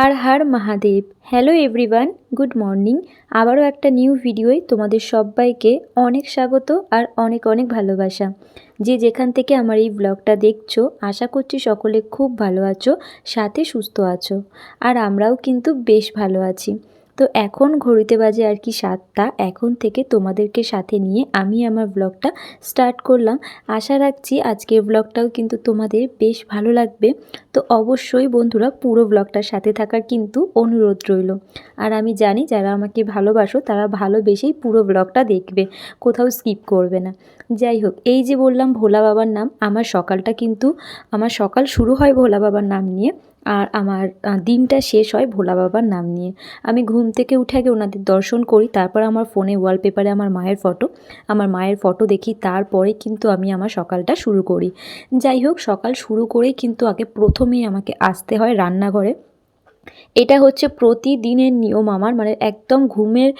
Har Har Mahadev. Hello everyone good morning আবারও একটা new ভিডিওয় তোমাদের সবাইকে অনেক স্বাগত আর অনেক অনেক ভালোবাসা। যে যেখান থেকে আমার এই ব্লগটা দেখছ, আশা করছি সকলে খুব ভালো আছো, সাথে সুস্থ আছো। আর আমরাও কিন্তু বেশ ভালো আছি। তো এখন ঘড়িতে বাজে আর কি সাতটা, এখন থেকে তোমাদেরকে সাথে নিয়ে আমি আমার ব্লগটা স্টার্ট করলাম। আশা রাখছি আজকের ব্লগটাও কিন্তু তোমাদের বেশ ভালো লাগবে। তো অবশ্যই বন্ধুরা পুরো ব্লগটার সাথে থাকার কিন্তু অনুরোধ রইল। আর আমি জানি যারা আমাকে ভালোবাসো তারা ভালোবেসেই পুরো ব্লগটা দেখবে, কোথাও স্কিপ করবে না। যাই হোক, এই যে বললাম ভোলা বাবার নাম, আমার সকালটা কিন্তু, আমার সকাল শুরু হয় ভোলা বাবার নাম নিয়ে। আর আমার দিনটা শেষ হয় ভোলা বাবার নাম নিয়ে। আমি ঘুম থেকে উঠে আগে ওনাদের দর্শন করি, তারপর আমার ফোনে ওয়ালপেপারে আমার মায়ের ফটো আমার মায়ের ফটো দেখি, তারপরে কিন্তু আমি আমার সকালটা শুরু করি। যাই হোক, সকাল শুরু করেই কিন্তু আগে প্রথমেই আমাকে আসতে হয় রান্নাঘরে। এটা হচ্ছে প্রতিদিনের নিয়ম আমার মানে একদম ঘুমের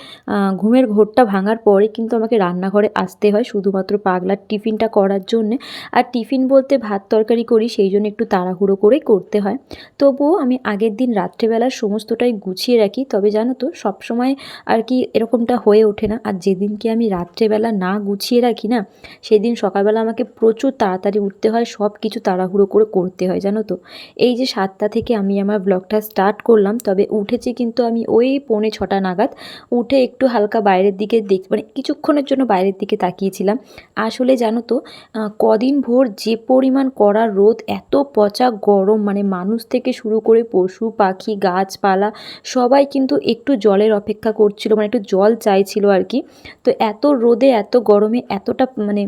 ঘুমের ঘোরটা ভাঙার পরে কিন্তু আমাকে রান্নাঘরে আসতে হয় শুধুমাত্র পাগলার টিফিনটা করার জন্যে। আর টিফিন বলতে ভাত তরকারি করি, সেই জন্য একটু তাড়াহুড়ো করেই করতে হয়। তবুও আমি আগের দিন রাত্রেবেলার সমস্তটাই গুছিয়ে রাখি, তবে জানো তো সবসময় আর কি এরকমটা হয়ে ওঠে না। আর যেদিনকে আমি রাত্রেবেলা না গুছিয়ে রাখি না, সেদিন সকালবেলা আমাকে প্রচুর তাড়াতাড়ি উঠতে হয় সব কিছু তাড়াহুড়ো করে করতে হয়, জানো তো। এই যে সাতটা থেকে আমি আমার ব্লগটা স্টার্ট করলাম, তবে উঠেছি কিন্তু আমি ওই পৌনে ছটা নাগাদ। উঠে একটু হালকা বাইরের দিকে দেখ মানে কিছুক্ষণের জন্য বাইরের দিকে তাকিয়েছিলাম। আসলে জানো তো কদিন ভোর যে পরিমাণ কড়া রোদ, এত পচা গরম মানে মানুষ থেকে শুরু করে পশু, পাখি, গাছপালা, সবাই কিন্তু একটু জলের অপেক্ষা করছিল মানে একটু জল চাইছিল আর কি। তো এত রোদে, এত গরমে, এতটা মানে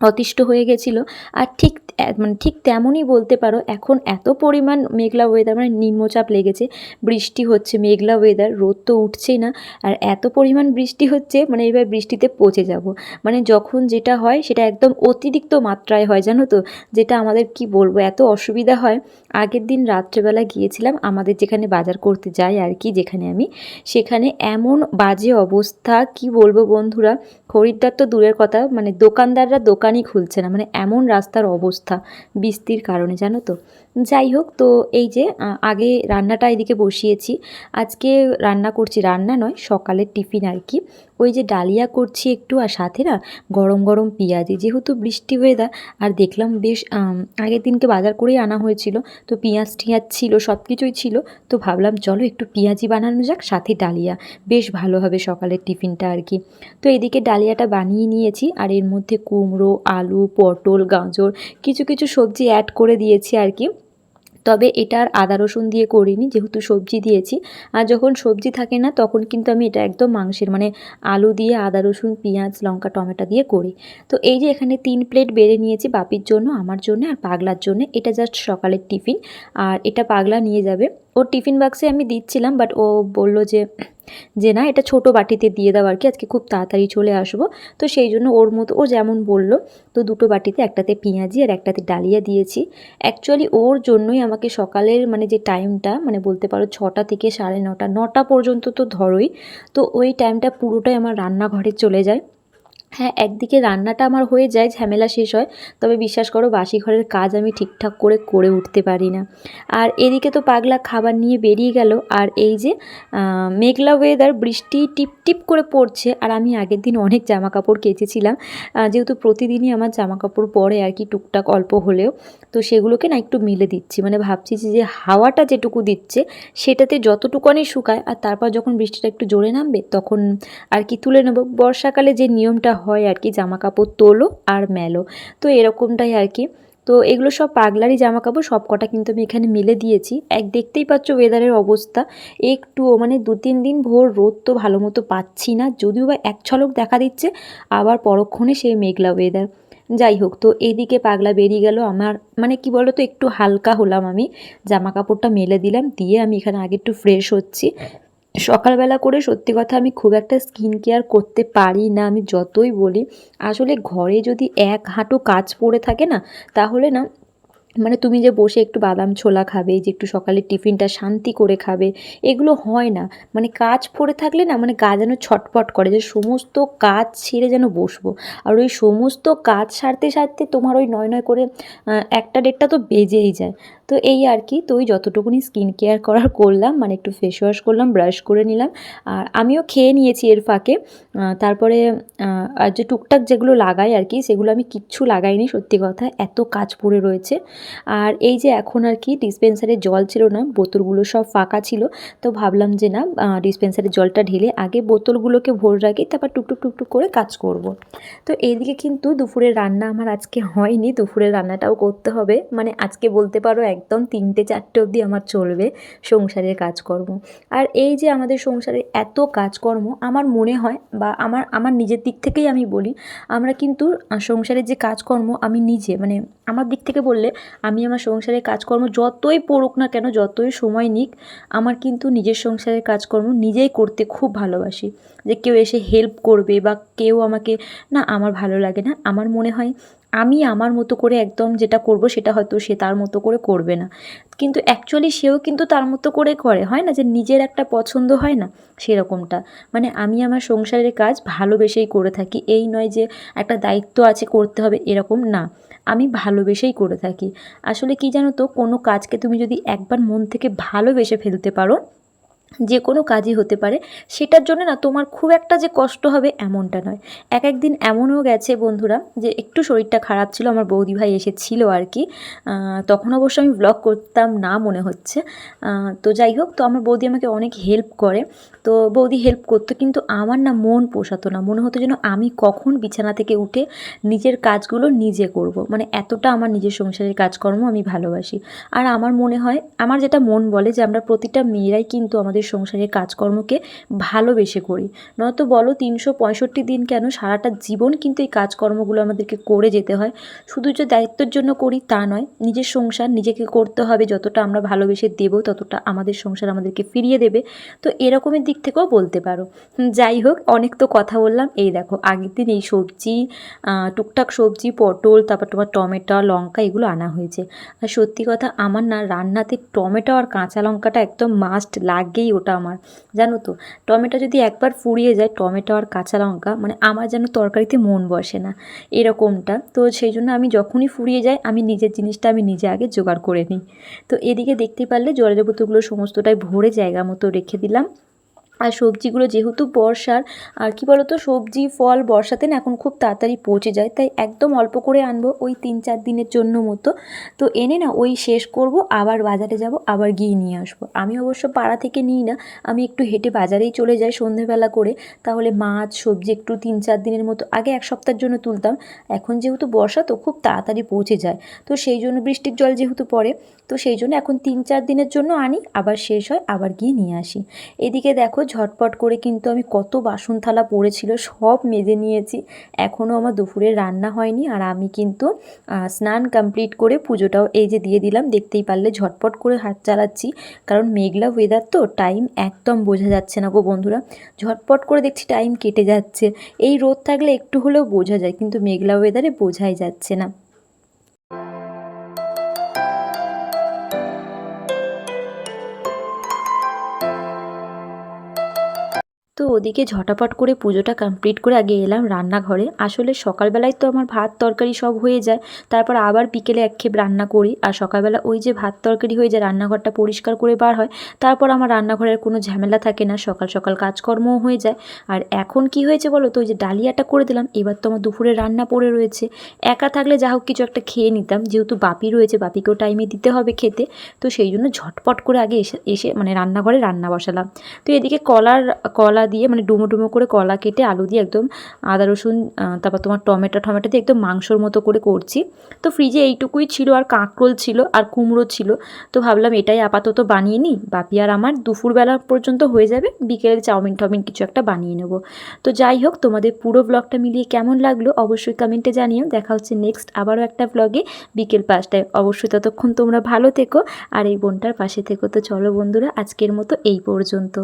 অতিষ্ঠ হয়ে গেছিল। আর ঠিক মানে ঠিক তেমনই বলতে পারো, এখন এত পরিমাণ মেঘলা ওয়েদার মানে নিম্নচাপ লেগেছে, বৃষ্টি হচ্ছে, মেঘলা ওয়েদার রোদ তো উঠছেই না, আর এত পরিমাণ বৃষ্টি হচ্ছে মানে এবার বৃষ্টিতে পচে যাব। মানে যখন যেটা হয়, সেটা একদম অতিরিক্ত মাত্রায় হয়, জানো তো? যেটা আমাদের কি বলব, এত অসুবিধা হয়। আগের দিন রাত্রেবেলা গিয়েছিলাম, আমাদের যেখানে বাজার করতে যাই আর কি, যেখানে আমি, সেখানে এমন বাজে অবস্থা, কি বলব বন্ধুরা? খরিদ্দার তো দূরের কথা মানে দোকানদাররা দোকানই খুলছে না মানে এমন রাস্তার অবস্থা। বৃষ্টির কারণে, জানো তো। যাই হোক, তো এই যে আগে রান্নাটা এদিকে বসিয়েছি। আজকে রান্না করছি, রান্না নয়, সকালের টিফিন আর কি। ওই যে ডালিয়া করছি একটু, আর সাথে না গরম গরম পেঁয়াজি। যেহেতু বৃষ্টি ওয়েদার আর দেখলাম বেশ আগের দিনকে বাজার করেই আনা হয়েছিল, তো পেঁয়াজ টিয়াজ ছিল সব কিছুই ছিল, তো ভাবলাম চলো একটু পেঁয়াজি বানানো যাক, সাথে ডালিয়া। বেশ ভালো হবে সকালের টিফিনটা আর কি। তো এদিকে ডালিয়াটা বানিয়ে নিয়েছি, আর এর মধ্যে কুমড়ো, আলু, পটল, গাজর, কিছু কিছু সবজি অ্যাড করে দিয়েছি আর কি। তবে এটা আর আদা রসুন দিয়ে করিনি, যেহেতু সবজি দিয়েছি। আর যখন সবজি থাকে না, তখন কিন্তু আমি এটা একদম মাংসের মানে আলু দিয়ে আদা রসুন, পেঁয়াজ, লঙ্কা, টমেটো দিয়ে করি। তো এই যে এখানে তিন প্লেট বেড়ে নিয়েছি বাপির জন্য, আমার জন্য আর পাগলার জন্য, এটা জাস্ট সকালের টিফিন আর এটা পাগলা নিয়ে যাবে। ওর টিফিন বাক্সে আমি দিচ্ছিলাম বাট ও বলল যে যে না, এটা ছোট বাটিতে দিয়ে দাও আর কি, আজকে খুব তাড়াতাড়ি চলে আসব। তো সেই জন্য ওর মতো, ও যেমন বলল, তো দুটো বাটিতে একটাতে পেঁয়াজি আর একটাতে ডালিয়া দিয়েছি। অ্যাকচুয়ালি ওর জন্যই আমাকে সকালের মানে যে টাইমটা মানে বলতে পারো ছটা থেকে সাড়ে নটা নটা পর্যন্ত তো ধরোই। তো ওই টাইমটা পুরোটাই আমার রান্নাঘরে চলে যায়। হ্যাঁ একদিকে রান্নাটা আমার হয়ে যায়, ঝামেলা শেষ হয়, তবে বিশ্বাস করো বাসি ঘরের কাজ আমি ঠিকঠাক করে করে উঠতে পারি না। আর এদিকে তো পাগলা খাবার নিয়ে বেরিয়ে গেল, আর এই যে মেঘলা ওয়েদার বৃষ্টি টিপ টিপ করে পড়ছে, আর আমি আগের দিন অনেক জামা কাপড় কেচেছিলাম যেহেতু প্রতিদিনই আমার জামা কাপড় পরে আর কি টুকটাক অল্প হলেও, তো সেগুলোকে না একটু মিলে দিচ্ছি মানে ভাবছি যে হাওয়াটা যেটুকু দিচ্ছে, সেটাতে যতটুকুনি শুকায়, আর তারপর যখন বৃষ্টিটা একটু জোরে নামবে, তখন আর কি তুলে নেব। বর্ষাকালে যে নিয়মটা হয় আর কি জামা কাপড় তোলো আর মেলো। তো এরকমটাই আর কি। তো এগুলো সব পাগলারই জামা কাপড় সব কটা কিন্তু আমি এখানে মিলে দিয়েছি। এক দেখতেই পাচ্ছ ওয়েদারের অবস্থা। একটুও মানে দু তিন দিন ভোর রোদ তো ভালো মতো পাচ্ছি না। যদিও বা এক ছলক দেখা দিচ্ছে, আবার পরক্ষণে সেই মেঘলা ওয়েদার যাই হোক, তো এইদিকে পাগলা বেরিয়ে গেল আমার মানে কি বলো তো একটু হালকা হলাম আমি। জামা কাপড়টা মেলে দিলাম, দিয়ে আমি এখানে আগে একটু ফ্রেশ হচ্ছি। সকালবেলা করে সত্যি কথা আমি খুব একটা স্কিন কেয়ার করতে পারি না, আমি যতই বলি। আসলে ঘরে যদি এক হাঁটু কাজ পড়ে থাকে না, তাহলে না মানে তুমি যে বসে একটু বাদাম ছোলা খাবে, যে একটু সকালে টিফিনটা শান্তি করে খাবে, এগুলো হয় না। মানে কাজ পড়ে থাকলে না মানে গা যেন ছটপট করে, যে সমস্ত কাজ ছেড়ে যেন বসবো। আর ওই সমস্ত কাজ সারতে সারতে তোমার ওই নয় নয় করে একটা ডেটটা তো বেজেই যায়। তো এই আর কি, তো ওই যতটুকুনি স্কিন কেয়ার করার করলাম মানে একটু ফেস ওয়াশ করলাম ব্রাশ করে নিলাম, আর আমিও খেয়ে নিয়েছি এর ফাঁকে তারপরে আর যে টুকটাক যেগুলো লাগাই আর কি, সেগুলো আমি কিচ্ছু লাগাইনি, সত্যি কথা, এত কাজ পড়ে রয়েছে আর এই যে এখন আর কি ডিসপেন্সারে জল ছিল না, বোতলগুলো সব ফাঁকা ছিল, তো ভাবলাম যে না ডিসপেন্সারে জলটা ঢেলে আগে বোতলগুলোকে ভর রাখি, তারপর টুকটুক টুকটুক করে কাজ করব। তো এইদিকে কিন্তু দুপুরের রান্না আমার আজকে হয়নি, দুপুরের রান্নাটাও করতে হবে মানে আজকে বলতে পারো একদম তিনটে চারটে অবধি আমার চলবে সংসারের কাজকর্ম। আর এই যে আমাদের সংসারে এত কাজকর্ম, আমার মনে হয় বা আমার আমার নিজের দিক থেকেই আমি বলি, আমরা কিন্তু সংসারের যে কাজকর্ম আমি নিজে মানে আমার দিক থেকে বললে আমি আমার সংসারের কাজকর্ম যতই পড়ুক না কেন, যতই সময় নিক, আমার কিন্তু নিজের সংসারের কাজকর্ম নিজেই করতে খুব ভালোবাসি। যে কেউ এসে হেল্প করবে বা কেউ আমাকে, না, আমার ভালো লাগে না। আমার মনে হয় আমি আমার মতো করে একদম যেটা করব সেটা হয়তো সে তার মতো করে করবে না। কিন্তু অ্যাকচুয়ালি সেও কিন্তু তার মতো করে করে, হয় না? যে নিজের একটা পছন্দ হয় না? সেরকমটা। মানে আমি আমার সংসারের কাজ ভালোবেসেই করে থাকি। এই নয় যে একটা দায়িত্ব আছে করতে হবে, এরকম না। আমি ভালোবেসেই করে থাকি। আসলে কি জানো তো, কোনো কাজকে তুমি যদি একবার মন থেকে ভালোবেসে ফেলতে পারো যে কোনো কাজই হতে পারে, সেটার জন্য না তোমার খুব একটা যে কষ্ট হবে এমনটা নয়। এক একদিন এমনও গেছে বন্ধুরা যে একটু শরীরটা খারাপ ছিল, আমার বৌদি ভাই এসেছিল আর কি। তখন অবশ্য আমি ব্লগ করতাম না মনে হচ্ছে। তো যাই হোক, তো আমার বৌদি আমাকে অনেক হেল্প করে। তো বৌদি হেল্প করতো কিন্তু আমার না মন পোষাতো না, মনে হতো যেন আমি কখন বিছানা থেকে উঠে নিজের কাজগুলো নিজে করব। মানে এতটা আমার নিজের সংসারের কাজকর্ম আমি ভালোবাসি। আর আমার মনে হয়, আমার যেটা মন বলে যে আমরা প্রতিটা মেয়েরাই কিন্তু আমাদের সংসারের কাজকর্মকে ভালোবেসে করি। নয়তো বলো তিনশো পঁয়ষট্টি দিন কেন সারাটা জীবন কিন্তু এই কাজকর্মগুলো আমাদেরকে করে যেতে হয়। শুধু যে দায়িত্বের জন্য করি তা নয়, নিজের সংসার নিজেকে করতে হবে, যতটা আমরা ভালোবেসে দেব ততটা আমাদের সংসার আমাদেরকে ফিরিয়ে দেবে। তো এরকমের দিক থেকেও বলতে পারো। যাই হোক, অনেক তো কথা বললাম। এই দেখো, আগের দিন এই সবজি টুকটাক সবজি, পটল, তারপর তোমার টমেটো, লঙ্কা এগুলো আনা হয়েছে। আর সত্যি কথা, আমার না রান্নাতে টমেটো আর কাঁচা লঙ্কাটা একদম মাস্ট লাগেই ওটা আমার। জানো তো, টমেটো যদি একবার ফুরিয়ে যায়, টমেটো আর কাঁচা লঙ্কা মানে আমার যেন তরকারিতে মন বসে না, এরকমটা। তো সেই জন্য আমি যখনই ফুরিয়ে যাই আমি নিজের জিনিসটা আমি নিজে আগে জোগাড় করে নিই। তো এদিকে দেখতে পারলে জলের বোতলগুলো সমস্তটাই ভরে জায়গা মতো রেখে দিলাম। আর সবজিগুলো যেহেতু বর্ষার, আর কি বলতো, সবজি, ফল বর্ষাতে না এখন খুব তাড়াতাড়ি পচে যায়, তাই একদম অল্প করে আনব ওই তিন চার দিনের জন্য মতো। তো এনে না ওই শেষ করব, আবার বাজারে যাব, আবার গিয়ে নিয়ে আসব। আমি অবশ্য পাড়া থেকে নিই না, আমি একটু হেঁটে বাজারেই চলে যাই সন্ধেবেলা করে, তাহলে মাছ, সবজি একটু তিন চার দিনের মতো, আগে এক সপ্তাহের জন্য তুলতাম। এখন যেহেতু বর্ষা, তো খুব তাড়াতাড়ি পৌঁছে যায়। তো সেই জন্য বৃষ্টির জল যেহেতু পড়ে, তো সেই জন্য এখন তিন চার দিনের জন্য আনি, আবার শেষ হয়, আবার গিয়ে নিয়ে আসি। এদিকে দেখো ঝটপট করে কিন্তু আমি কত বাসন থালা পড়েছিল, সব মেজে নিয়েছি। এখনও আমার দুপুরে রান্না হয়নি আর আমি কিন্তু স্নান কমপ্লিট করে পুজোটাও এই যে দিয়ে দিলাম, দেখতেই পারলে ঝটপট করে হাত চালাচ্ছি। কারণ মেঘলা ওয়েদার তো টাইম একদম বোঝা যাচ্ছে না গো বন্ধুরা। ঝটপট করে দেখছি টাইম কেটে যাচ্ছে। এই রোদ থাকলে একটু হলেও বোঝা যায়, কিন্তু মেঘলা ওয়েদারে বোঝাই যাচ্ছে না। তো ওদিকে ঝটাপট করে পুজোটা কমপ্লিট করে আগে এলাম রান্নাঘরে। আসলে সকালবেলায় তো আমার ভাত তরকারি সব হয়ে যায়, তারপর আবার বিকেলে একক্ষেপ রান্না করি। আর সকালবেলা ওই যে ভাত তরকারি হয়ে যায়, রান্নাঘরটা পরিষ্কার করে বার হয়, তারপর আমার রান্নাঘরের কোনো ঝামেলা থাকে না, সকাল সকাল কাজকর্মও হয়ে যায়। আর এখন কি হয়েছে বলো তো, ওই যে ডালিয়াটা করে দিলাম, এবার তো আমার দুপুরে রান্না পড়ে রয়েছে। একা থাকলে যা হোক কিছু একটা খেয়ে নিতাম, যেহেতু বাপি রয়েছে, বাপিকেও টাইমে দিতে হবে খেতে, তো সেই জন্য ঝটপট করে আগে এসে এসে মানে রান্নাঘরে রান্না বসালাম। তো এদিকে কলার, কলা দিয়ে মানে ডুমো ডুমো করে কলা কেটে আলু দিয়ে একদম আদা, রসুন তারপর তোমার টমেটো টমেটো দিয়ে একদম মাংসর মতো করে করছি। তো ফ্রিজে এইটুকুই ছিল, আর কাঁকরোল ছিল, আর কুমড়ো ছিল। তো ভাবলাম এটাই আপাতত বানিয়ে নিই। বাপি আর আমার দুপুরবেলা পর্যন্ত হয়ে যাবে বিকেলে চাউমিন টাউমিন কিছু একটা বানিয়ে নেব। তো যাই হোক, তোমাদের পুরো ব্লগটা মিলিয়ে কেমন লাগল অবশ্যই কমেন্টে জানিও। দেখা হচ্ছে নেক্সট আবারও একটা ব্লগে বিকেল পাঁচটায়। অবশ্যই ততক্ষণ তোমরা ভালো থেকো, আর এই বোনটার পাশে থেকো। তো চলো বন্ধুরা, আজকের মতো এই পর্যন্ত।